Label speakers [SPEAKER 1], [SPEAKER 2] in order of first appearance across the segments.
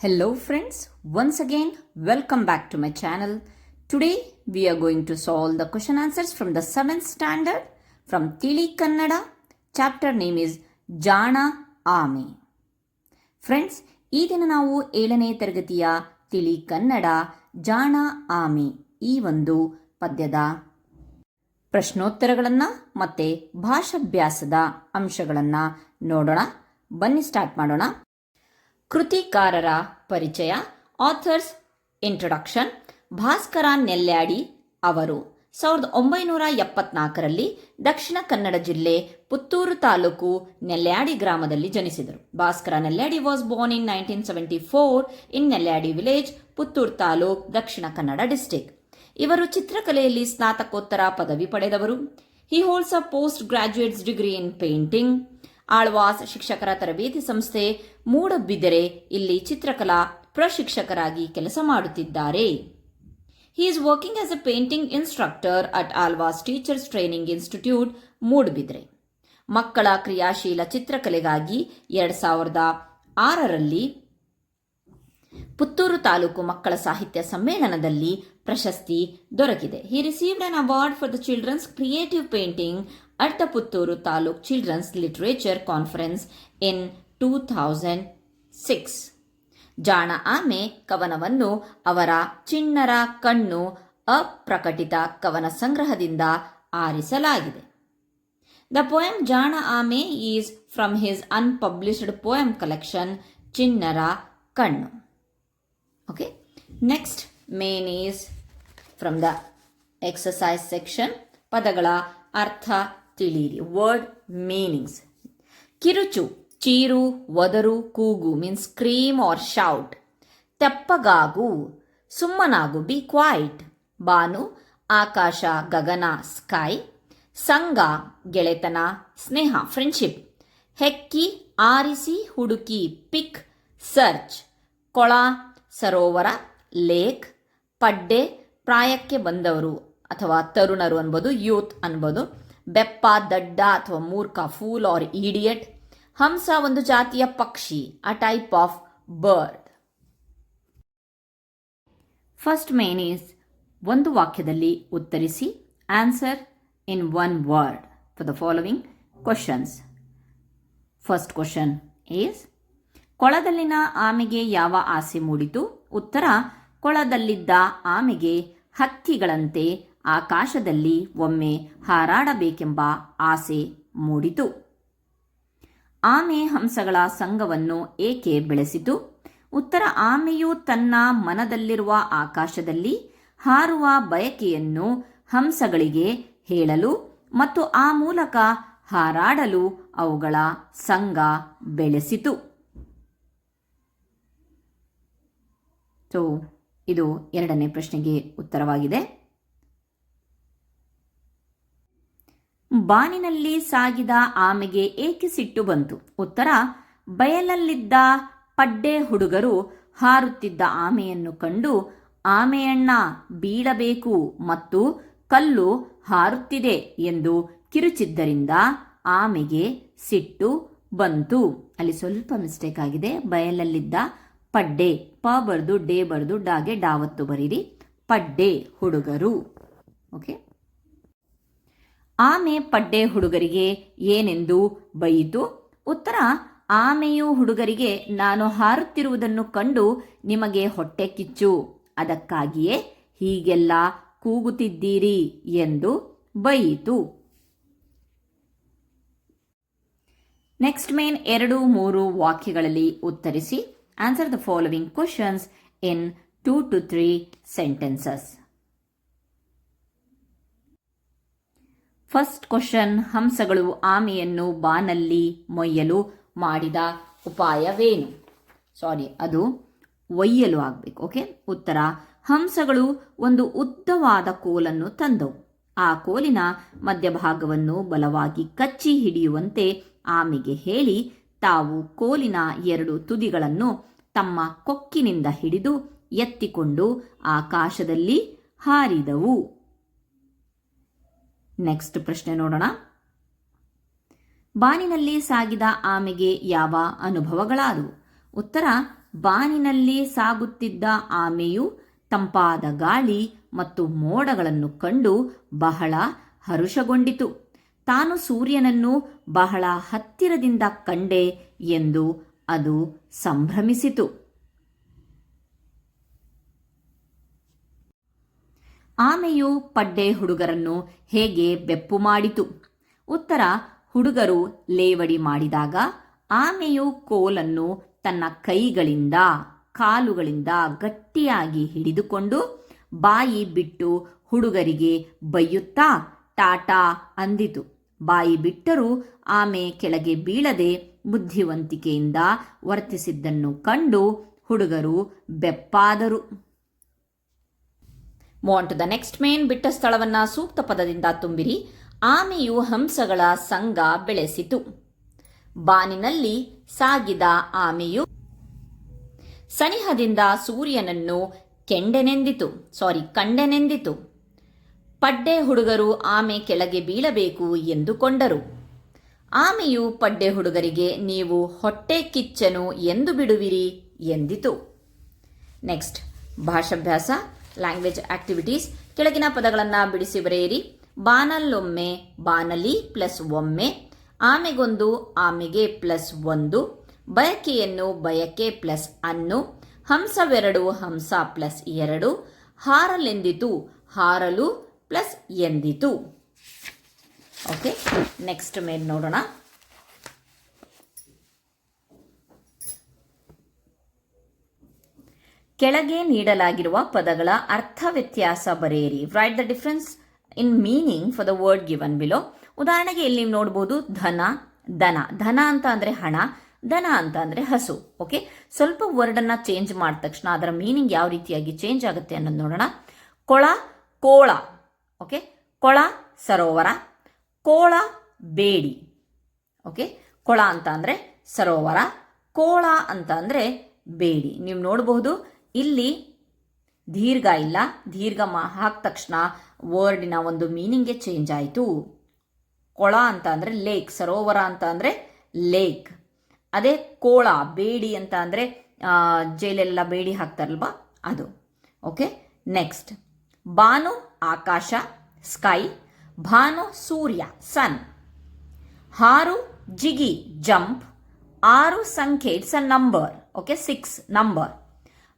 [SPEAKER 1] Hello friends once again welcome back to my channel today we are going to solve the question answers from the seventh standard from Tili Kannada chapter name is Jaana Aame friends ಈ ದಿನ ನಾವು ಏಳನೇ ತರಗತಿಯ ತಿಳಿ ಕನ್ನಡ ಜಾಣಾ ಆಮಿ ಈ ಒಂದು ಪದ್ಯದ ಪ್ರಶ್ನೋತ್ತರಗಳನ್ನು ಮತ್ತು ಭಾಷಾಭ್ಯಾಸದ ಅಂಶಗಳನ್ನು ನೋಡೋಣ. ಬನ್ನಿ ಸ್ಟಾರ್ಟ್ ಮಾಡೋಣ. ಕೃತಿಕಾರರ ಪರಿಚಯ ಆಥರ್ಸ್ ಇಂಟ್ರೊಡಕ್ಷನ್ ಭಾಸ್ಕರ ನೆಲ್ಯಾಡಿ ಅವರು. ಸಾವಿರದ ಒಂಬೈನೂರ ಎಪ್ಪತ್ನಾಲ್ಕರಲ್ಲಿ ದಕ್ಷಿಣ ಕನ್ನಡ ಜಿಲ್ಲೆ ಪುತ್ತೂರು ತಾಲೂಕು ನೆಲ್ಯಾಡಿ ಗ್ರಾಮದಲ್ಲಿ ಜನಿಸಿದರು. Bhaskara Nelyadi was born in nineteen seventy four in Nelyadi village Puttur taluk, Dakshina Kannada district ಇವರು ಚಿತ್ರಕಲೆಯಲ್ಲಿ ಸ್ನಾತಕೋತ್ತರ ಪದವಿ ಪಡೆದವರು. He holds a post graduates degree in painting Alva's ಶಿಕ್ಷಕರ ತರಬೇತಿ ಸಂಸ್ಥೆ ಮೂಡಬಿದ್ದರೆ ಇಲ್ಲಿ ಚಿತ್ರಕಲಾ ಪ್ರಶಿಕ್ಷಕರಾಗಿ ಕೆಲಸ ಮಾಡುತ್ತಿದ್ದಾರೆ. He is working as a painting instructor at Alva's teachers training institute Moodbidri ಮಕ್ಕಳ ಕ್ರಿಯಾಶೀಲ ಚಿತ್ರಕಲೆಗಾಗಿ ಎರಡ್ ಸಾವಿರದ ಆರರಲ್ಲಿ ಪುತ್ತೂರು ತಾಲೂಕು ಮಕ್ಕಳ ಸಾಹಿತ್ಯ ಸಮ್ಮೇಳನದಲ್ಲಿ ಪ್ರಶಸ್ತಿ ದೊರಕಿದೆ. He received an award for the children's creative painting at taluk children's literature conference in two thousand six Jaana Aame ಕವನವನ್ನು ಅವರ ಚಿಣ್ಣರ ಕಣ್ಣು ಅಪ್ರಕಟಿತ ಕವನ ಸಂಗ್ರಹದಿಂದ ಆರಿಸಲಾಗಿದೆ. The poem Jaana Aame is from his unpublished poem collection Chinnara Kannu. Okay next main is from the exercise section ಪದಗಳ ಅರ್ಥ ತಿಳಿಯಿರಿ. Word meanings ಕಿರುಚು, ಚೀರು, ಒದರು, ಕೂಗು ಮೀನ್ಸ್ ಕ್ರೀಮ್ ಆರ್ ಶೌಟ್ ತೆಪ್ಪಗಾಗು, ಸುಮ್ಮನಾಗು ಬಿ ಕ್ವಾಯಿಟ್ ಬಾನು, ಆಕಾಶ, ಗಗನ ಸ್ಕೈ ಸಂಗ ಗೆಳೆತನ, ಸ್ನೇಹ ಫ್ರೆಂಡ್ಶಿಪ್ ಹೆಕ್ಕಿ, ಆರಿಸಿ, ಹುಡುಕಿ ಪಿಕ್ ಸರ್ಚ್ ಕೊಳ, ಸರೋವರ ಲೇಕ್ ಪಡ್ಡೆ, ಪ್ರಾಯಕ್ಕೆ ಬಂದವರು ಅಥವಾ ತರುಣರು ಅನ್ಬೋದು ಯೂತ್ ಅನ್ಬೋದು. ಬೆಪ್ಪ, ದಡ್ಡ ಅಥವಾ ಮೂರ್ಖ ಫೂಲ್ ಆರ್ ಈಡಿಯಟ್ ಹಂಸ ಒಂದು ಜಾತಿಯ ಪಕ್ಷಿ a type of bird first main is ಒಂದು ವಾಕ್ಯದಲ್ಲಿ ಉತ್ತರಿಸಿ answer in one word for the following questions first question is ಕೊಳದಲ್ಲಿನ ಆಮೆಗೆ ಯಾವ ಆಸೆ ಮೂಡಿತು? ಉತ್ತರ, ಕೊಳದಲ್ಲಿದ್ದ ಆಮೆಗೆ ಹಕ್ಕಿಗಳಂತೆ ಆಕಾಶದಲ್ಲಿ ಒಮ್ಮೆ ಹಾರಾಡಬೇಕೆಂಬ ಆಸೆ ಮೂಡಿತು. ಆಮೆ ಹಂಸಗಳ ಸಂಘವನ್ನು ಏಕೆ ಬೆಳೆಸಿತು? ಉತ್ತರ ಆಮೆಯು ತನ್ನ ಮನದಲ್ಲಿರುವ ಆಕಾಶದಲ್ಲಿ ಹಾರುವ ಬಯಕೆಯನ್ನು ಹಂಸಗಳಿಗೆ ಹೇಳಲು ಮತ್ತು ಆ ಮೂಲಕ ಹಾರಾಡಲು ಅವುಗಳ ಸಂಘ ಬೆಳೆಸಿತು. ಸೊ, ಇದು ಎರಡನೇ ಪ್ರಶ್ನೆಗೆ ಉತ್ತರವಾಗಿದೆ. ಬಾನಿನಲ್ಲಿ ಸಾಗಿದ ಆಮೆಗೆ ಏಕೆ ಸಿಟ್ಟು ಬಂತು? ಉತ್ತರ, ಬಯಲಲ್ಲಿದ್ದ ಪಡ್ಡೆ ಹುಡುಗರು ಹಾರುತ್ತಿದ್ದ ಆಮೆಯನ್ನು ಕಂಡು ಆಮೆಯಣ್ಣ ಬೀಳಬೇಕು ಮತ್ತು ಕಲ್ಲು ಹಾರುತ್ತಿದೆ ಎಂದು ಕಿರುಚಿದ್ದರಿಂದ ಆಮೆಗೆ ಸಿಟ್ಟು ಬಂತು. ಅಲ್ಲಿ ಸ್ವಲ್ಪ ಮಿಸ್ಟೇಕ್ ಆಗಿದೆ. ಬಯಲಲ್ಲಿದ್ದ ಪಡ್ಡೆ, ಪ ಬರ್ದು, ಡೇ ಬರೆದು, ಡಾಗೆ ಡಾವತ್ತು ಬರೀರಿ. ಪಡ್ಡೆ ಹುಡುಗರು. ಓಕೆ ಆಮೆ ಪಡ್ಡೆ ಹುಡುಗರಿಗೆ ಏನೆಂದು ಬೈಯಿತು? ಉತ್ತರ, ಆಮೆಯು ಹುಡುಗರಿಗೆ ನಾನು ಹಾರುತ್ತಿರುವುದನ್ನು ಕಂಡು ನಿಮಗೆ ಹೊಟ್ಟೆ ಕಿಚ್ಚು. ಅದಕ್ಕಾಗಿಯೇ ಹೀಗೆಲ್ಲ ಕೂಗುತ್ತಿದ್ದೀರಿ ಎಂದು ಬೈಯಿತು. ನೆಕ್ಸ್ಟ್ ಮೇನ್ ಎರಡು ಮೂರು ವಾಕ್ಯಗಳಲ್ಲಿ ಉತ್ತರಿಸಿ. Answer the following questions in two to three sentences. First question ಹಂಸಗಳು ಆಮೆಯನ್ನು ಬಾನಲ್ಲಿ ಮೊಯ್ಯಲು ಮಾಡಿದ ಉಪಾಯವೇನು ಸಾರಿ ಅದು ಒಯ್ಯಲು ಆಗಬೇಕು ಓಕೆ ಉತ್ತರ ಹಂಸಗಳು ಒಂದು ಉದ್ದವಾದ ಕೋಲನ್ನು ತಂದವು ಆ ಕೋಲಿನ ಮಧ್ಯಭಾಗವನ್ನು ಬಲವಾಗಿ ಕಚ್ಚಿ ಹಿಡಿಯುವಂತೆ ಆಮೆಗೆ ಹೇಳಿ, ತಾವು ಕೋಲಿನ ಎರಡು ತುದಿಗಳನ್ನು ತಮ್ಮ ಕೊಕ್ಕಿನಿಂದ ಹಿಡಿದು ಎತ್ತಿಕೊಂಡು ಆಕಾಶದಲ್ಲಿ ಹಾರಿದವು. ನೆಕ್ಸ್ಟ್ ಪ್ರಶ್ನೆ ನೋಡೋಣ. ಬಾನಿನಲ್ಲಿ ಸಾಗಿದ ಆಮೆಗೆ ಯಾವ ಅನುಭವಗಳಾದವು? ಉತ್ತರ, ಬಾನಿನಲ್ಲಿ ಸಾಗುತ್ತಿದ್ದ ಆಮೆಯು ತಂಪಾದ ಗಾಳಿ ಮತ್ತು ಮೋಡಗಳನ್ನು ಕಂಡು ಬಹಳ ಹರುಷಗೊಂಡಿತು. ತಾನು ಸೂರ್ಯನನ್ನು ಬಹಳ ಹತ್ತಿರದಿಂದ ಕಂಡೆ ಎಂದು ಅದು ಸಂಭ್ರಮಿಸಿತು. ಆಮೆಯು ಪಡ್ಡೆ ಹುಡುಗರನ್ನು ಹೇಗೆ ಬೆಪ್ಪು ಮಾಡಿತು? ಉತ್ತರ, ಹುಡುಗರು ಲೇವಡಿ ಮಾಡಿದಾಗ ಆಮೆಯು ಕೋಲನ್ನು ತನ್ನ ಕೈಗಳಿಂದ, ಕಾಲುಗಳಿಂದ ಗಟ್ಟಿಯಾಗಿ ಹಿಡಿದುಕೊಂಡು ಬಾಯಿ ಬಿಟ್ಟು ಹುಡುಗರಿಗೆ ಬೈಯುತ್ತಾ ಟಾಟಾ ಅಂದಿತು. ಬಾಯಿ ಬಿಟ್ಟರೂ ಆಮೆ ಕೆಳಗೆ ಬೀಳದೆ ಬುದ್ಧಿವಂತಿಕೆಯಿಂದ ವರ್ತಿಸಿದ್ದನ್ನು ಕಂಡು ಹುಡುಗರು ಬೆಪ್ಪಾದರು. ಮೋನ್ ಟು ದ ನೆಕ್ಸ್ಟ್ ಮೇನ್ ಬಿಟ್ಟ ಸ್ಥಳವನ್ನ ಸೂಕ್ತ ಪದದಿಂದ ತುಂಬಿರಿ. ಆಮೆಯು ಹಂಸಗಳ ಸಂಘ ಬೆಳೆಸಿತು. ಬಾನಿನಲ್ಲಿ ಸಾಗಿದ ಆಮೆಯು ಸನಿಹದಿಂದ ಸೂರ್ಯನನ್ನು ಕೆಂಡೆನೆಂದಿತು. ಸಾರಿ ಕಂಡೆನೆಂದಿತು. ಪಡ್ಡೆ ಹುಡುಗರು ಆಮೆ ಕೆಳಗೆ ಬೀಳಬೇಕು ಎಂದುಕೊಂಡರು ಆಮೆಯು ಪಡ್ಡೆ ಹುಡುಗರಿಗೆ, ನೀವು ಹೊಟ್ಟೆ ಕಿಚ್ಚನು ಎಂದು ಬಿಡುವಿರಿ ಎಂದಿತು. ನೆಕ್ಸ್ಟ್ ಭಾಷಾಭ್ಯಾಸ. ಲ್ಯಾಂಗ್ವೇಜ್ ಆಕ್ಟಿವಿಟೀಸ್ ಕೆಳಗಿನ ಪದಗಳನ್ನು ಬಿಡಿಸಿ ಬರೆಯಿರಿ. ಬಾನಲ್ಲೊಮ್ಮೆ, ಬಾನಲಿ ಪ್ಲಸ್ ಒಮ್ಮೆ. ಆಮೆಗೊಂದು, ಆಮೆಗೆ ಪ್ಲಸ್ ಒಂದು. ಬಯಕೆಯನ್ನು ಬಯಕೆ ಪ್ಲಸ್ ಅನ್ನು. ಹಂಸವೆರಡು, ಹಂಸ ಪ್ಲಸ್ ಎರಡು. ಹಾರಲೆಂದಿತು, ಹಾರಲು ಪ್ಲಸ್ ಎಂದಿತು. ಓಕೆ ನೆಕ್ಸ್ಟ್ ಮೇಲೆ ನೋಡೋಣ. ಕೆಳಗೆ ನೀಡಲಾಗಿರುವ ಪದಗಳ ಅರ್ಥ ವ್ಯತ್ಯಾಸ ಬರೆಯಿರಿ. Write the difference in meaning for the word given below ಉದಾಹರಣೆಗೆ ಇಲ್ಲಿ ನೀವು ನೋಡಬಹುದು ಧನ, ದನ. ಧನ ಅಂತ ಅಂದ್ರೆ ಹಣ, ದನ ಅಂತ ಅಂದ್ರೆ ಹಸು. ಓಕೆ ಸ್ವಲ್ಪ ವರ್ಡ್ ಅನ್ನ ಚೇಂಜ್ ಮಾಡಿದ ತಕ್ಷಣ ಅದರ ಮೀನಿಂಗ್ ಯಾವ ರೀತಿಯಾಗಿ ಚೇಂಜ್ ಆಗುತ್ತೆ ಅನ್ನೋದು ನೋಡೋಣ. ಕೊಳ, ಕೋಳ. ಓಕೆ ಕೊಳ, ಸರೋವರ. ಕೋಳ, ಬೇಡಿ. ಓಕೆ ಕೊಳ ಅಂತ ಅಂದ್ರೆ ಸರೋವರ. ಕೋಳ ಅಂತ ಅಂದ್ರೆ ಬೇಡಿ. ನೀವು ನೋಡಬಹುದು ಇಲ್ಲಿ ದೀರ್ಘ ಇಲ್ಲ, ದೀರ್ಘ ಮಾ ಹಾಕಿದ ತಕ್ಷಣ ವರ್ಡಿನ ಒಂದು ಮೀನಿಂಗೇ ಚೇಂಜ್ ಆಯಿತು. ಕೊಳ ಅಂತ ಅಂದರೆ ಲೇಕ್ ಸರೋವರ ಅಂತ ಅಂದರೆ ಲೇಕ್ ಅದೇ ಕೋಳ, ಬೇಡಿ ಅಂತ ಅಂದರೆ ಜೈಲೆಲ್ಲ ಬೇಡಿ ಹಾಕ್ತಾರಲ್ವಾ? ಅದು. ಓಕೆ ನೆಕ್ಸ್ಟ್ ಬಾನು ಆಕಾಶ ಸ್ಕೈ ಭಾನು ಸೂರ್ಯ ಸನ್ ಹಾರು ಜಿಗಿ ಜಂಪ್ ಆರು ಸಂಖ್ಯೆ it's a number okay six number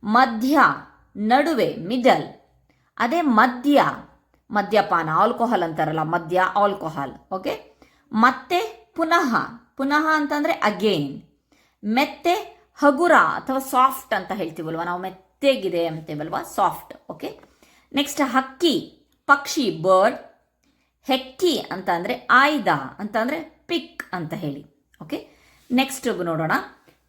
[SPEAKER 1] ಮಧ್ಯ ನಡುವೆ, ಮಿಡಲ್. ಅದೇ ಮದ್ಯ, ಮದ್ಯಪಾನ ಆಲ್ಕೋಹಾಲ್ ಅಂತಾರಲ್ಲ, ಮದ್ಯ ಆಲ್ಕೋಹಾಲ್ ಓಕೆ ಮತ್ತೆ ಪುನಃ ಪುನಃ ಅಂತಂದ್ರೆ ಅಗೇನ್ ಮೆತ್ತೆ, ಹಗುರ ಅಥವಾ ಸಾಫ್ಟ್ ಅಂತ ಹೇಳ್ತೀವಲ್ವ? ನಾವು ಮೆತ್ತೆಗಿದೆ ಅಂತೀವಲ್ವಾ? ಸಾಫ್ಟ್ ಓಕೆ ನೆಕ್ಸ್ಟ್ ಹಕ್ಕಿ, ಪಕ್ಷಿ ಬರ್ಡ್ ಹೆಕ್ಕಿ ಅಂತ ಅಂದರೆ ಆಯ್ದ ಅಂತ ಅಂದರೆ ಪಿಕ್ ಅಂತ ಹೇಳಿ ಓಕೆ ನೆಕ್ಸ್ಟ್ ನೋಡೋಣ.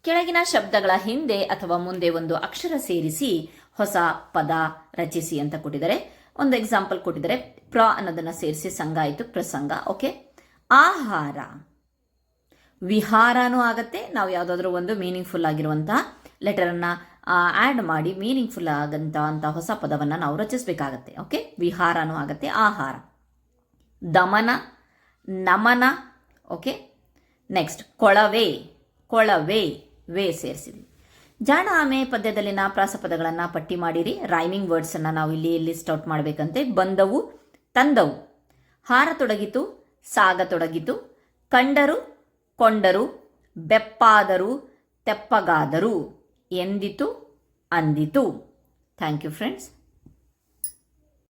[SPEAKER 1] ಕೆಳಗಿನ ಶಬ್ದಗಳ ಹಿಂದೆ ಅಥವಾ ಮುಂದೆ ಒಂದು ಅಕ್ಷರ ಸೇರಿಸಿ ಹೊಸ ಪದ ರಚಿಸಿ ಅಂತ ಕೊಟ್ಟಿದ್ದಾರೆ. ಒಂದು ಎಕ್ಸಾಂಪಲ್ ಕೊಟ್ಟಿದ್ದಾರೆ. ಪ್ರ ಅನ್ನೋದನ್ನ ಸೇರಿಸಿ ಸಂಘ ಆಯಿತು, ಪ್ರಸಂಗ ಓಕೆ ಆಹಾರ. ವಿಹಾರನೂ ಆಗತ್ತೆ. ನಾವು ಯಾವುದಾದ್ರೂ ಒಂದು ಮೀನಿಂಗ್ಫುಲ್ ಆಗಿರುವಂತಹ ಲೆಟರನ್ನು ಆ್ಯಡ್ ಮಾಡಿ ಮೀನಿಂಗ್ಫುಲ್ ಆಗಂತ ಅಂತ ಹೊಸ ಪದವನ್ನು ನಾವು ರಚಿಸಬೇಕಾಗತ್ತೆ ಓಕೆ ವಿಹಾರನೂ ಆಗತ್ತೆ. ಆಹಾರ. ದಮನ. ನಮನ ಓಕೆ ನೆಕ್ಸ್ಟ್ ಕೊಳವೆ. ಕೊಳವೆ. ವೇ ಸೇರಿಸಿದ್ವಿ ಜಾಣ ಆಮೆ ಪದ್ಯದಲ್ಲಿನ ಪ್ರಾಸಪದಗಳನ್ನು ಪಟ್ಟಿ ಮಾಡಿರಿ. ರೈಮಿಂಗ್ ವರ್ಡ್ಸನ್ನು ನಾವು ಇಲ್ಲಿ ಲಿಸ್ಟ್ ಔಟ್ ಮಾಡಬೇಕಂತೆ. ಬಂದವು, ತಂದವು. ಹಾರ ತೊಡಗಿತು, ಸಾಗ ತೊಡಗಿತು. ಕಂಡರು, ಕೊಂಡರು. ಬೆಪ್ಪಾದರು, ತೆಪ್ಪಗಾದರು. ಎಂದಿತು, ಅಂದಿತು. Thank you friends.